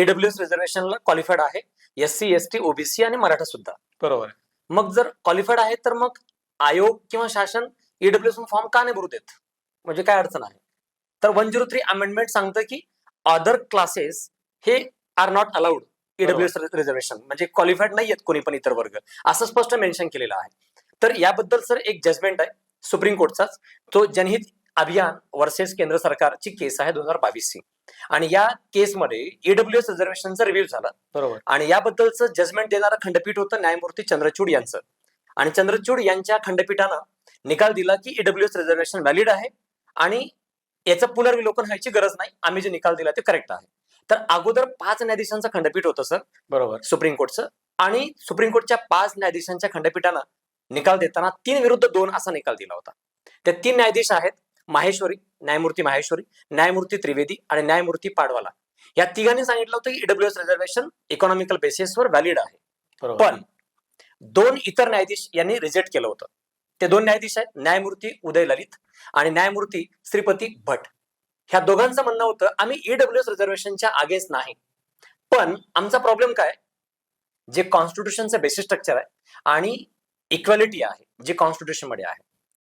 EW S रिझर्वेशनला qualified आहे S C S T OBC आणि मराठा सुद्धा. बरोबर. मग जर क्वालिफाईड आहे तर मग आयोग किंवा शासन ईडब्ल्यू एस फॉर्म का नाही भरू देत? म्हणजे काय अडचण आहे? तर वन झिरो थ्री अमेंडमेंट सांगतं की अदर क्लासेस हे are not allowed E W S reservation म्हणजे क्वालिफाईड नाही आहेत कोणी पण इतर वर्ग. असं स्पष्ट मेन्शन केलेलं आहे. तर याबद्दल सर एक जजमेंट आहे सुप्रीम कोर्टचाच. तो जनहित अभियान वर्सेस केंद्र सरकारची केस आहे दोन हजार बावीसची आणि या केसमध्ये ईडब्ल्यू एस रिझर्वेशनचा रिव्ह्यू झाला. बरोबर. आणि याबद्दलचं जजमेंट देणारं खंडपीठ होतं न्यायमूर्ती चंद्रचूड यांचं. आणि चंद्रचूड यांच्या खंडपीठानं निकाल दिला की ईडब्ल्यू एस रिझर्वेशन व्हॅलिड आहे आणि याचं पुनर्विलोकन व्हायची गरज नाही. आम्ही जे निकाल दिला ते करेक्ट आहे. तर अगोदर पाच न्यायाधीशांचं खंडपीठ होतं सर. बरोबर. सुप्रीम कोर्टचं. आणि सुप्रीम कोर्टच्या पाच न्यायाधीशांच्या खंडपीठानं निकाल देताना तीन विरुद्ध दोन असा निकाल दिला होता. ते तीन न्यायाधीश आहेत माहेश्वरी न्यायमूर्ती माहेश्वरी न्यायमूर्ती त्रिवेदी आणि न्यायमूर्ती पाडवाला. या तिघांनी सांगितलं होतं की ईडब्ल्यू एस रिझर्वेशन इकॉनॉमिकल बेसिसवर व्हॅलिड आहे. पण दोन इतर न्यायाधीश यांनी रिजेक्ट केलं होतं. ते दोन न्यायाधीश आहेत न्यायमूर्ती उदय ललित आणि न्यायमूर्ती श्रीपती भट ह्या दोघांचं म्हणणं होतं आम्ही ईडब्ल्यू एस रिझर्वेशनच्या आगेच नाही. पण आमचा प्रॉब्लेम काय? जे कॉन्स्टिट्यूशनचं बेसिस स्ट्रक्चर आहे आणि इक्वॅलिटी आहे जे कॉन्स्टिट्यूशनमध्ये आहे.